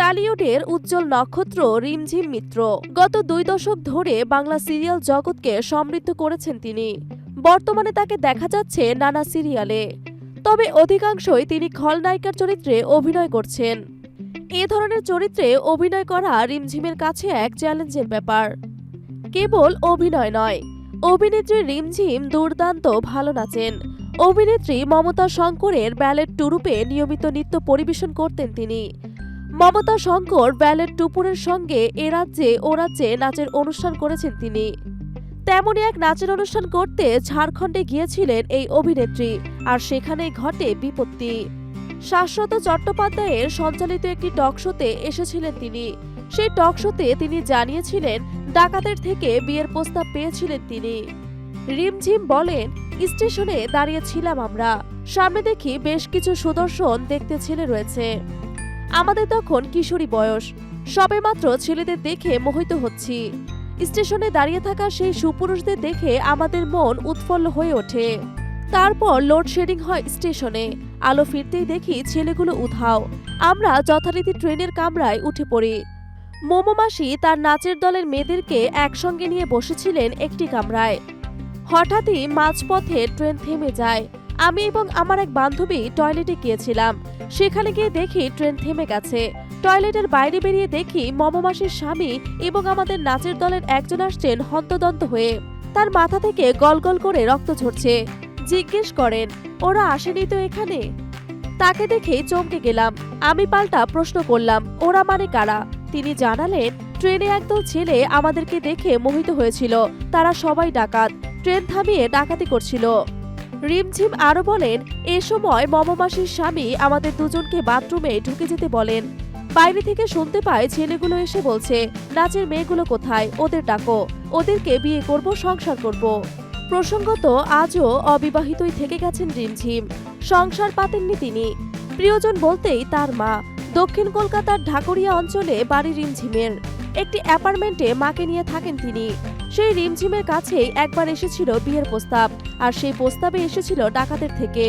টালিউডের উজ্জ্বল নক্ষত্র রিমঝিম মিত্র। গত দুই দশক ধরে বাংলা সিরিয়াল জগৎকে সমৃদ্ধ করেছেন তিনি। বর্তমানে তাকে দেখা যাচ্ছে নানা সিরিয়ালে। তবে অধিকাংশই তিনি খলনায়িকার চরিত্রে অভিনয় করছেন। এ ধরনের চরিত্রে অভিনয় করা রিমঝিমের কাছে এক চ্যালেঞ্জের ব্যাপার। কেবল অভিনয় নয়, অভিনেত্রী রিমঝিম দুর্দান্ত ভালো নাচেন। অভিনেত্রী মমতা শঙ্করের ব্যালেট টুরুপে নিয়মিত নৃত্য পরিবেশন করতেন তিনি। মমতা শঙ্কর ব্যালেট টুপুরের সঙ্গে এ রাজ্যে ও রাজ্যে নাচের অনুষ্ঠান করেছেন তিনি। তেমনই এক নাচের অনুষ্ঠান করতে ঝাড়খণ্ডে গিয়েছিলেন এই অভিনেত্রী, আর সেখানেই ঘটে বিপত্তি। শাশ্বত চট্টোপাধ্যায়ের সঞ্চালিত একটি টকশোতে এসেছিলেন তিনি। সেই টকশোতে তিনি জানিয়েছিলেন, ডাকাতের থেকে বিয়ের প্রস্তাব পেয়েছিলেন তিনি। রিমঝিম বলেন, স্টেশনে দাঁড়িয়েছিলাম আমরা। সামনে দেখি বেশ কিছু সুদর্শন দেখতে ছেলে রয়েছে। আমাদের তখন কিশোরী বয়স। সবেমাত্র ছেলেদের দেখে মোহিত হচ্ছি। স্টেশনে দাঁড়িয়ে থাকা সেই সুপুরুষদের দেখে আমাদের মন উৎফুল্ল হয়ে ওঠে। তারপর লোডশেডিং হয় স্টেশনে। আলো ফিরতেই দেখি ছেলেগুলো উধাও। আমরা যথারীতি ট্রেনের কামরায় উঠে পড়ি। মোমো মাসি তার নাচের দলের মেয়েদেরকে একসঙ্গে নিয়ে বসেছিলেন একটি কামরায়। হঠাৎই মাঝপথে ট্রেন থেমে যায়। আমি এবং আমার এক বান্ধবী টয়লেটে গিয়েছিলাম। সেখানে গিয়ে দেখি ট্রেন থেমে গেছে। টয়লেটের বাইরে বেরিয়ে দেখি মমমাসির স্বামী এবং আমাদের নাচের দলের একজন আসছেন হন্তদন্ত হয়ে। তার মাথা থেকে গল গল করে রক্ত ঝরছে। জিজ্ঞেস করেন, ওরা আসেনি তো এখানে? তাকে দেখে চমকে গেলাম। আমি পাল্টা প্রশ্ন করলাম, ওরা মানে কারা? তিনি জানালেন, ট্রেনে একদল ছেলে আমাদেরকে দেখে মোহিত হয়েছিল। তারা সবাই ডাকাত। ট্রেন থামিয়ে ডাকাতি করছিল। রিমঝিম আরও বলেন, এ সময় মমমাসির স্বামী আমাদের দুজনকে বাথরুমে ঢুকে যেতে বলেন। বাইরে থেকে শুনতে পায় ছেলেগুলো এসে বলছে, নাচের মেয়েগুলো কোথায়? ওদের ডাকো। ওদেরকে বিয়ে করব, সংসার করব। প্রসঙ্গত, আজও অবিবাহিতই থেকে গেছেন রিমঝিম। সংসার পাতেননি তিনি। প্রিয়জন বলতেই তার মা। দক্ষিণ কলকাতার ঢাকুরিয়া অঞ্চলে বাড়ি রিমঝিমের। একটি অ্যাপার্টমেন্টে মাকে নিয়ে থাকেন তিনি। সেই রিমঝিমের কাছেই একবার এসেছিল বিয়ের প্রস্তাব আর সেই প্রস্তাবে এসেছিল ডাকাতের থেকে।